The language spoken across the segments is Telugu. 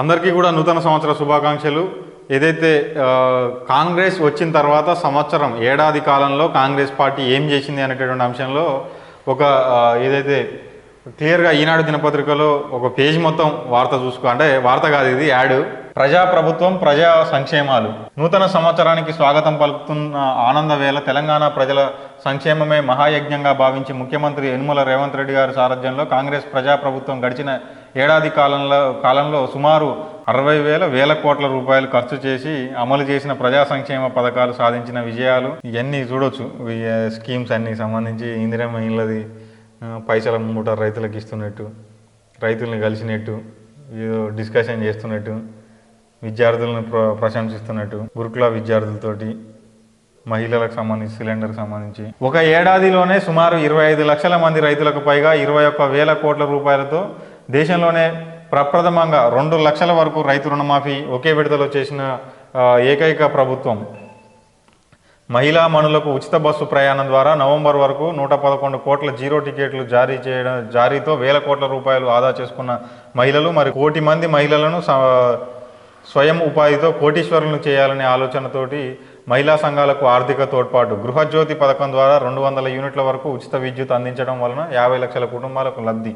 అందరికీ కూడా నూతన సంవత్సర శుభాకాంక్షలు. ఏదైతే కాంగ్రెస్ వచ్చిన తర్వాత సంవత్సరం ఏడాది కాలంలో కాంగ్రెస్ పార్టీ ఏం చేసింది అనేటటువంటి అంశంలో ఒక ఏదైతే క్లియర్గా ఈనాడు దినపత్రికలో ఒక పేజ్ మొత్తం వార్త చూసుకో అంటే వార్త కాదు ఇది యాడ్. ప్రజా ప్రభుత్వం ప్రజా సంక్షేమాలు. నూతన సంవత్సరానికి స్వాగతం పలుకుతున్న ఆనంద వేళ తెలంగాణ ప్రజల సంక్షేమమే మహాయజ్ఞంగా భావించి ముఖ్యమంత్రి యనుమల రేవంత్ రెడ్డి గారి సారథ్యంలో కాంగ్రెస్ ప్రజా ప్రభుత్వం గడిచిన ఏడాది కాలంలో కాలంలో సుమారు అరవై వేల వేల కోట్ల రూపాయలు ఖర్చు చేసి అమలు చేసిన ప్రజా సంక్షేమ పథకాలు సాధించిన విజయాలు ఇవన్నీ చూడొచ్చు. స్కీమ్స్ అన్ని సంబంధించి ఇందిరమ్మ ఇళ్ళది పైసల మూట రైతులకు ఇస్తున్నట్టు రైతుల్ని కలిసినట్టు ఏదో డిస్కషన్ చేస్తున్నట్టు విద్యార్థులను ప్ర ప్రశంసిస్తున్నట్టు గురుకుల విద్యార్థులతోటి మహిళలకు సంబంధించి సిలిండర్కి సంబంధించి. ఒక ఏడాదిలోనే సుమారు ఇరవై ఐదు లక్షల మంది రైతులకు పైగా ఇరవై ఒక్క వేల కోట్ల రూపాయలతో దేశంలోనే ప్రప్రథమంగా రెండు లక్షల వరకు రైతు రుణమాఫీ ఒకే విడతలో చేసిన ఏకైక ప్రభుత్వం. మహిళా మనులకు ఉచిత బస్సు ప్రయాణం ద్వారా నవంబర్ వరకు నూట పదకొండు కోట్ల జీరో టికెట్లు జారీ చేయడం జారీతో వేల కోట్ల రూపాయలు ఆదా చేసుకున్న మహిళలు మరి కోటి మంది మహిళలను స- స్వయం ఉపాధితో కోటీశ్వరులను చేయాలనే ఆలోచనతోటి మహిళా సంఘాలకు ఆర్థిక తోడ్పాటు. గృహజ్యోతి పథకం ద్వారా రెండు వందల యూనిట్ల వరకు ఉచిత విద్యుత్ అందించడం వలన యాభై లక్షల కుటుంబాలకు లబ్ధి.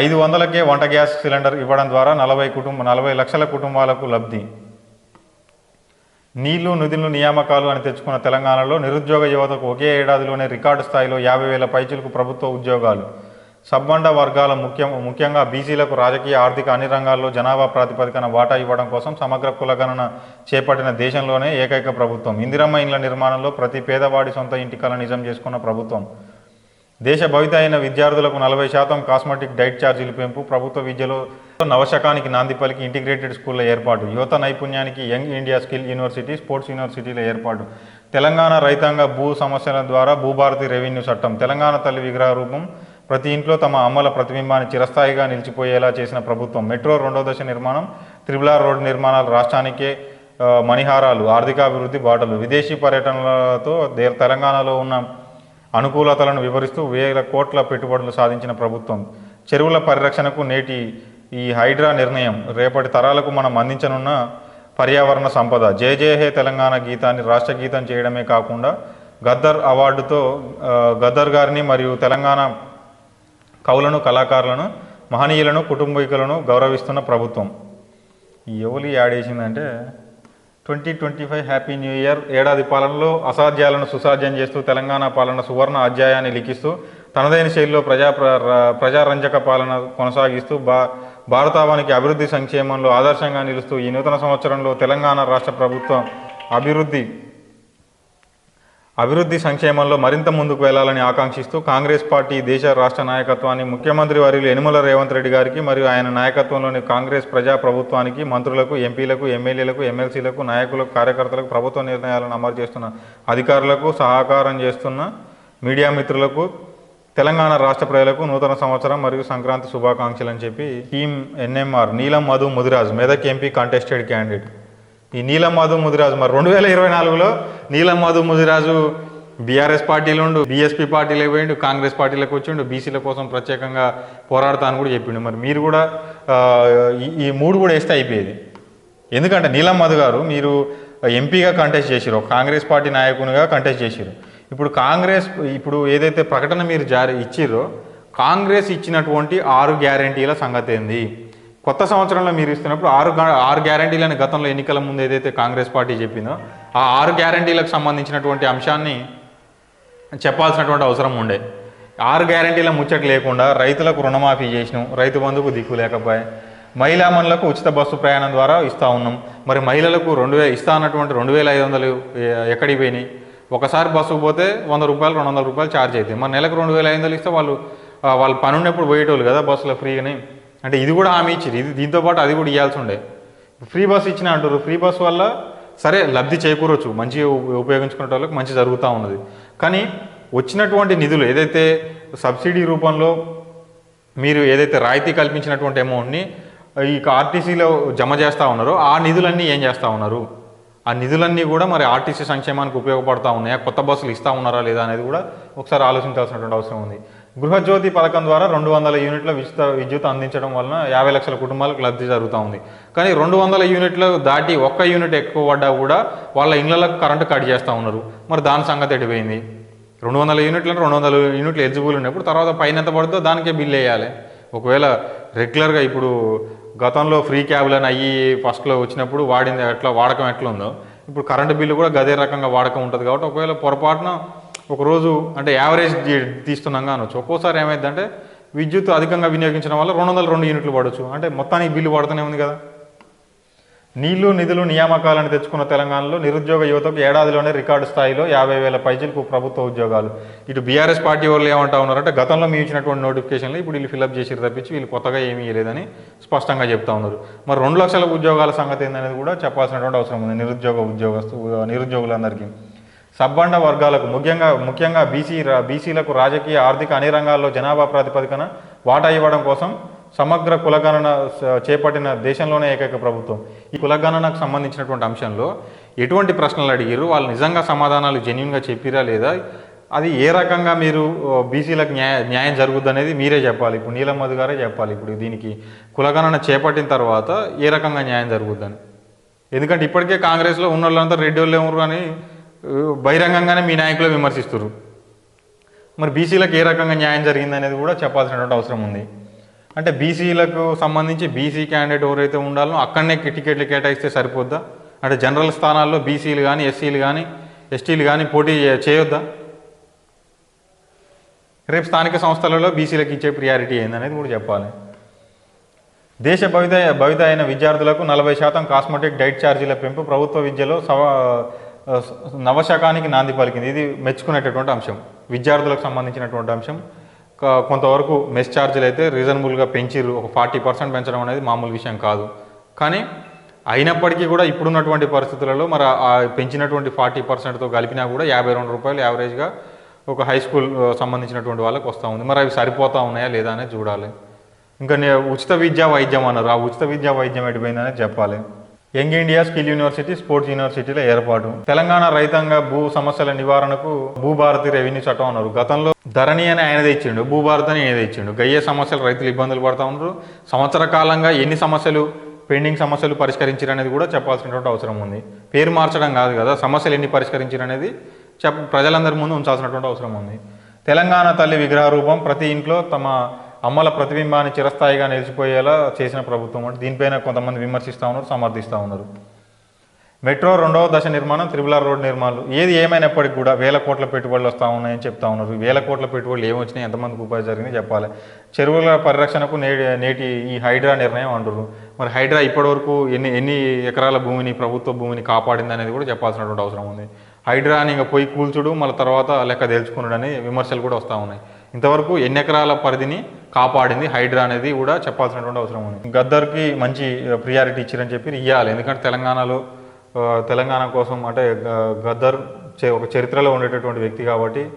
ఐదు వందలకే వంట గ్యాస్ సిలిండర్ ఇవ్వడం ద్వారా నలభై కుటుంబ నలభై లక్షల కుటుంబాలకు లబ్ధి. నీళ్ళు నిధులు నియామకాలు అని తెచ్చుకున్న తెలంగాణలో నిరుద్యోగ యువతకు ఒకే ఏడాదిలోనే రికార్డు స్థాయిలో యాభై వేల పైచులకు ప్రభుత్వ ఉద్యోగాలు. సబ్బండ వర్గాల ముఖ్య ముఖ్యంగా బీసీలకు రాజకీయ ఆర్థిక అన్ని రంగాల్లో జనాభా ప్రాతిపదికన వాటా ఇవ్వడం కోసం సమగ్ర కులగణన చేపట్టిన దేశంలోనే ఏకైక ప్రభుత్వం. ఇందిరమ్మ ఇండ్ల నిర్మాణంలో ప్రతి పేదవాడి సొంత ఇంటి కల నిజం చేసుకున్న ప్రభుత్వం. దేశ భవిత అయిన విద్యార్థులకు నలభై శాతం కాస్మెటిక్ డైట్ ఛార్జీలు పెంపు ప్రభుత్వ విద్యలో నవశకానికి నాంది పలికి ఇంటిగ్రేటెడ్ స్కూళ్ళ ఏర్పాటు యువత నైపుణ్యానికి young India skill university sports యూనివర్సిటీల ఏర్పాటు. తెలంగాణ రైతాంగ భూ సమస్యల ద్వారా భూభారతి రెవెన్యూ చట్టం. తెలంగాణ తల్లి విగ్రహ రూపం ప్రతి ఇంట్లో తమ అమ్మల ప్రతిబింబాన్ని చిరస్థాయిగా నిలిచిపోయేలా చేసిన ప్రభుత్వం. మెట్రో రెండో దశ నిర్మాణం త్రిబులార్ రోడ్డు నిర్మాణాలు రాష్ట్రానికే మణిహారాలు ఆర్థికాభివృద్ధి బాటలు. విదేశీ పర్యటనలతో దే- తెలంగాణలో ఉన్న అనుకూలతలను వివరిస్తూ వేల కోట్ల పెట్టుబడులు సాధించిన ప్రభుత్వం. చెరువుల పరిరక్షణకు నేటి ఈ హైడ్రా నిర్ణయం. రేపటి తరాలకు మనం అందించనున్న పర్యావరణ సంపద. జయ జయ హే తెలంగాణ గీతాన్ని రాష్ట్ర గీతం చేయడమే కాకుండా గద్దర్ అవార్డుతో గద్దర్ గారిని మరియు తెలంగాణ కవులను కళాకారులను మహనీయులను కుటుంబీకులను గౌరవిస్తున్న ప్రభుత్వం. ఈ యాడ్ చేసిందంటే twenty twenty five happy new year. ఏడాది పాలనలో అసాధ్యాలను సుసాధ్యం చేస్తూ తెలంగాణ పాలన సువర్ణ అధ్యాయాన్ని లిఖిస్తూ తనదైన శైలిలో ప్రజా ప్ర- ప్రజారంజక పాలన కొనసాగిస్తూ భా భారతావానికి అభివృద్ధి సంక్షేమంలో ఆదర్శంగా నిలుస్తూ ఈ నూతన సంవత్సరంలో తెలంగాణ రాష్ట్ర ప్రభుత్వం అభివృద్ధి అభివృద్ధి సంక్షేమంలో మరింత ముందుకు వెళ్ళాలని ఆకాంక్షిస్తూ కాంగ్రెస్ పార్టీ దేశ రాష్ట్ర నాయకత్వాన్ని ముఖ్యమంత్రి వర్యులు యనుమల రేవంత్ రెడ్డి గారికి మరియు ఆయన నాయకత్వంలోని కాంగ్రెస్ ప్రజా ప్రభుత్వానికి మంత్రులకు ఎంపీలకు ఎమ్మెల్యేలకు ఎమ్మెల్సీలకు నాయకులకు కార్యకర్తలకు ప్రభుత్వ నిర్ణయాలను అమలు చేస్తున్న అధికారులకు సహకారం చేస్తున్న మీడియా మిత్రులకు తెలంగాణ రాష్ట్ర ప్రజలకు నూతన సంవత్సరం మరియు సంక్రాంతి శుభాకాంక్షలు అని చెప్పి team N M R Neelam Madhu Mudiraj Medak MP contested candidate ఈ నీలం మధు ముదిరాజు మరి రెండు వేల ఇరవై నాలుగులో నీలం మధు ముదిరాజు బీఆర్ఎస్ పార్టీలో ఉండు బీఎస్పీ పార్టీలో పోయిండు కాంగ్రెస్ పార్టీలోకి వచ్చిండు బీసీల కోసం ప్రత్యేకంగా పోరాడతా అని కూడా చెప్పిండు. మరి మీరు కూడా ఈ- ఈ మూడు కూడా వేస్తే అయిపోయేది. ఎందుకంటే నీలం మధు గారు మీరు ఎంపీగా కంటెస్ట్ చేసిరు కాంగ్రెస్ పార్టీ నాయకునిగా కంటెస్ట్ చేసిరు ఇప్పుడు కాంగ్రెస్ ఇప్పుడు ఏదైతే ప్రకటన మీరు జారీ ఇచ్చిర్రో కాంగ్రెస్ ఇచ్చినటువంటి ఆరు గ్యారంటీల సంగతి ఏంది? కొత్త సంవత్సరంలో మీరు ఇస్తున్నప్పుడు ఆరు ఆరు గ్యారంటీలని గతంలో ఎన్నికల ముందు ఏదైతే కాంగ్రెస్ పార్టీ చెప్పిందో ఆ ఆరు గ్యారంటీలకు సంబంధించినటువంటి అంశాన్ని చెప్పాల్సినటువంటి అవసరం ఉండే. ఆరు గ్యారంటీల ముచ్చట లేకుండా రైతులకు రుణమాఫీ చేసినాం రైతు బంధుకు దిక్కు లేకపోయా. మహిళా మనులకు ఉచిత బస్సు ప్రయాణం ద్వారా ఇస్తా ఉన్నాం. మరి మహిళలకు రెండు వే ఇస్తా అన్నటువంటి రెండు వేల ఐదు వందలు ఎక్కడికి పోయినాయి? ఒకసారి బస్సుకు పోతే వంద రూపాయలు రెండు వందల రూపాయలు ఛార్జ్ అవుతాయి మరి నెలకు రెండు వేల ఐదు వందలు ఇస్తే వాళ్ళు వాళ్ళు పని ఉన్నప్పుడు పోయేటోళ్ళు కదా బస్సులో ఫ్రీగానే. అంటే ఇది కూడా హామీ ఇచ్చింది. ఇది దీంతో పాటు అది కూడా ఇవ్వాల్సి ఉండే. ఫ్రీ బస్ ఇచ్చిన అంటారు ఫ్రీ బస్ వల్ల సరే లబ్ధి చేకూరొచ్చు. మంచిగా ఉపయోగించుకునే వాళ్ళకి మంచి జరుగుతూ ఉన్నది. కానీ వచ్చినటువంటి నిధులు ఏదైతే సబ్సిడీ రూపంలో మీరు ఏదైతే రాయితీ కల్పించినటువంటి అమౌంట్ని ఈ ఆర్టీసీలో జమ చేస్తూ ఉన్నారో ఆ నిధులన్నీ ఏం చేస్తూ ఉన్నారు? ఆ నిధులన్నీ కూడా మరి ఆర్టీసీ సంక్షేమానికి ఉపయోగపడతా ఉన్నాయా? కొత్త బస్సులు ఇస్తా ఉన్నారా లేదా అనేది కూడా ఒకసారి ఆలోచించాల్సినటువంటి అవసరం ఉంది. గృహజ్యోతి పథకం ద్వారా రెండు వందల యూనిట్ల విద్యుత్ విద్యుత్ అందించడం వలన యాభై లక్షల కుటుంబాలకు లబ్ధి జరుగుతూ ఉంది. కానీ రెండు వందల యూనిట్లు దాటి ఒక్క యూనిట్ ఎక్కువ పడ్డా కూడా వాళ్ళ ఇళ్ళకు కరెంటు కట్ చేస్తూ ఉన్నారు. మరి దాని సంగతి ఎడిపోయింది రెండు వందల యూనిట్లు రెండు వందల యూనిట్లు ఎలిజిబుల్ ఉన్నప్పుడు తర్వాత పైన ఎంత పడుతుందో దానికే బిల్ వేయాలి. ఒకవేళ రెగ్యులర్గా ఇప్పుడు గతంలో ఫ్రీ క్యాబ్లు అని అయ్యి ఫస్ట్లో వచ్చినప్పుడు వాడింది ఎట్లా వాడకం ఎట్లా ఉందో ఇప్పుడు కరెంటు బిల్లు కూడా గదే రకంగా వాడకం ఉంటుంది కాబట్టి ఒకవేళ పొరపాటున ఒకరోజు అంటే యావరేజ్ తీస్తున్నాం అనొచ్చు ఒక్కోసారి ఏమైందంటే విద్యుత్ అధికంగా వినియోగించడం వల్ల రెండు వందల రెండు యూనిట్లు పడవచ్చు అంటే మొత్తానికి బిల్లు పడుతూనే ఉంది కదా. నీళ్ళు నిధులు నియామకాలను తెచ్చుకున్న తెలంగాణలో నిరుద్యోగ యువతకు ఏడాదిలోనే రికార్డు స్థాయిలో యాభై వేల పైచలకు ప్రభుత్వ ఉద్యోగాలు. ఇటు బీఆర్ఎస్ పార్టీ వాళ్ళు ఏమంటా ఉన్నారంటే గతంలో మీ ఇచ్చినటువంటి నోటిఫికేషన్లు ఇప్పుడు వీళ్ళు ఫిల్అప్ చేసి తప్పించి వీళ్ళు కొత్తగా ఏమీ ఇవ్వలేదని స్పష్టంగా చెప్తా ఉన్నారు. మరి రెండు లక్షల ఉద్యోగాల సంగతి ఏందనేది కూడా చెప్పాల్సినటువంటి అవసరం ఉంది. నిరుద్యోగ ఉద్యోగస్తు నిరుద్యోగులందరికీ. సబ్బండ వర్గాలకు ముఖ్యంగా ముఖ్యంగా బీసీ బీసీలకు రాజకీయ ఆర్థిక అన్ని రంగాల్లో జనాభా ప్రాతిపదికన వాటా ఇవ్వడం కోసం సమగ్ర కులగణన స- చేపట్టిన దేశంలోనే ఏకైక ప్రభుత్వం. ఈ కులగణనకు సంబంధించినటువంటి అంశంలో ఎటువంటి ప్రశ్నలు అడిగారు వాళ్ళు నిజంగా సమాధానాలు జెన్యున్గా చెప్పిరా లేదా? అది ఏ రకంగా మీరు బీసీలకు న్యాయ న్యాయం జరుగుద్ది అనేది మీరే చెప్పాలి. ఇప్పుడు నీలం మధు గారే చెప్పాలి. ఇప్పుడు దీనికి కులగణన చేపట్టిన తర్వాత ఏ రకంగా న్యాయం జరుగుద్దని? ఎందుకంటే ఇప్పటికే కాంగ్రెస్లో ఉన్న వాళ్ళంతా రెడ్డి వాళ్ళు ఏమరు కానీ బహిరంగంగానే మీ నాయకులు విమర్శిస్తారు మరి బీసీలకు ఏ రకంగా న్యాయం జరిగింది అనేది కూడా చెప్పాల్సినటువంటి అవసరం ఉంది. అంటే బీసీలకు సంబంధించి బీసీ క్యాండిడేట్ ఎవరైతే ఉండాలో అక్కడనే టికెట్లు కేటాయిస్తే సరిపోద్దా? అంటే జనరల్ స్థానాల్లో బీసీలు కానీ ఎస్సీలు కానీ ఎస్టీలు కానీ పోటీ చేయొద్దా? రేపు స్థానిక సంస్థలలో బీసీలకు ఇచ్చే ప్రియారిటీ ఏందనేది కూడా చెప్పాలి. దేశ భవిత భవిత అయిన విద్యార్థులకు నలభై శాతం కాస్మెటిక్ డైట్ ఛార్జీల పెంపు ప్రభుత్వ విద్యలో సవ నవశకానికి నాంది పలికింది. ఇది మెచ్చుకునేటటువంటి అంశం. విద్యార్థులకు సంబంధించినటువంటి అంశం. కొంతవరకు మెస్ ఛార్జీలు అయితే రీజనబుల్గా పెంచిర్రు. ఒక ఫార్టీ పర్సెంట్ పెంచడం అనేది మామూలు విషయం కాదు. కానీ అయినప్పటికీ కూడా ఇప్పుడున్నటువంటి పరిస్థితులలో మరి ఆ- పెంచినటువంటి ఫార్టీ పర్సెంట్తో కలిపినా కూడా యాభై రెండు రూపాయలు యావరేజ్గా ఒక హై స్కూల్ సంబంధించినటువంటి వాళ్ళకి వస్తూ ఉంది. మరి అవి సరిపోతా ఉన్నాయా లేదా అనేది చూడాలి. ఇంకా ఉచిత విద్యా వైద్యం అన్నారు. ఆ ఉచిత విద్యా వైద్యం ఎటుపోయిందనేది చెప్పాలి. Young India skill university sports యూనివర్సిటీల ఏర్పాటు. తెలంగాణ రైతాంగ భూ సమస్యల నివారణకు భూభారతి రెవెన్యూ చట్టం అన్నారు. గతంలో ధరణి అని ఆయన తెచ్చిండు భూభారతి అని ఆయన తెచ్చిండు గయ్యే సమస్యలు రైతులు ఇబ్బందులు పడతా ఉన్నారు. సంవత్సర కాలంగా ఎన్ని సమస్యలు పెండింగ్ సమస్యలు పరిష్కరించారు అనేది కూడా చెప్పాల్సినటువంటి అవసరం ఉంది. పేరు మార్చడం కాదు కదా. సమస్యలు ఎన్ని పరిష్కరించారు అనేది చెప్ ప్రజలందరి ముందు ఉంచాల్సినటువంటి అవసరం ఉంది. తెలంగాణ తల్లి విగ్రహ రూపం ప్రతి ఇంట్లో తమ అమ్మల ప్రతిబింబాన్ని చిరస్థాయిగా నిలిచిపోయేలా చేసిన ప్రభుత్వం అంటే దీనిపైన కొంతమంది విమర్శిస్తూ ఉన్నారు సమర్థిస్తూ ఉన్నారు. మెట్రో రెండవ దశ నిర్మాణం త్రిబులార్ రోడ్ నిర్మాణాలు ఏది ఏమైనప్పటికీ కూడా వేల కోట్ల పెట్టుబడులు వస్తూ ఉన్నాయని చెప్తా ఉన్నారు. వేల కోట్ల పెట్టుబడులు ఏమొచ్చినాయి ఎంతమందికి ఉపాధి జరిగింది చెప్పాలి. చెరువుల పరిరక్షణకు నేటి నేటి ఈ హైడ్రా నిర్ణయం అంటారు మరి హైడ్రా ఇప్పటివరకు ఎన్ని ఎన్ని ఎకరాల భూమిని ప్రభుత్వ భూమిని కాపాడింది అనేది కూడా చెప్పాల్సినటువంటి అవసరం ఉంది. హైడ్రా అని ఇంకా పోయి కూల్చుడు మళ్ళీ తర్వాత లెక్క తేల్చుకున్నాడని విమర్శలు కూడా వస్తూ ఉన్నాయి. ఇంతవరకు ఎన్ని ఎకరాల పరిధిని కాపాడింది. హైడ్రా అనేది కూడా చెప్పాల్సినటువంటి అవసరం ఉంది. గద్దర్కి మంచి ప్రియారిటీ ఇచ్చారని చెప్పి ఇవ్వాలి ఎందుకంటే తెలంగాణలో తెలంగాణ కోసం అంటే గ- గద్దర్ చే- ఒక చరిత్రలో ఉండేటటువంటి వ్యక్తి కాబట్టి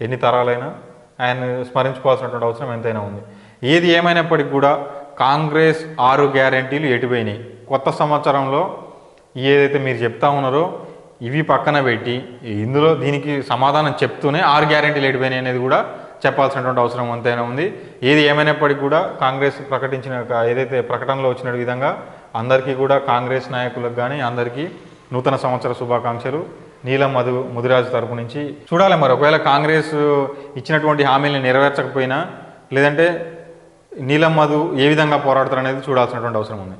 ఎన్ని తరాలైనా ఆయన స్మరించుకోవాల్సినటువంటి అవసరం ఎంతైనా ఉంది. ఏది ఏమైనప్పటికీ కూడా కాంగ్రెస్ ఆరు గ్యారంటీలు ఎటుపోయినాయి. కొత్త సంవత్సరంలో ఏదైతే మీరు చెప్తా ఉన్నారో ఇవి పక్కన పెట్టి ఇందులో దీనికి సమాధానం చెప్తూనే ఆరు గ్యారెంటీలు ఎడిపోయినాయి అనేది కూడా చెప్పాల్సినటువంటి అవసరం అంతైనా ఉంది. ఏది ఏమైనప్పటికీ కూడా కాంగ్రెస్ ప్రకటించిన ఏదైతే ప్రకటనలో వచ్చిన విధంగా అందరికీ కూడా కాంగ్రెస్ నాయకులకు కానీ అందరికీ నూతన సంవత్సర శుభాకాంక్షలు. నీలం మధు ముదిరాజు తరపు నుంచి చూడాలి మరి. ఒకవేళ కాంగ్రెస్ ఇచ్చినటువంటి హామీలను నెరవేర్చకపోయినా లేదంటే నీలం మధు ఏ విధంగా పోరాడతారు అనేది చూడాల్సినటువంటి అవసరం ఉంది.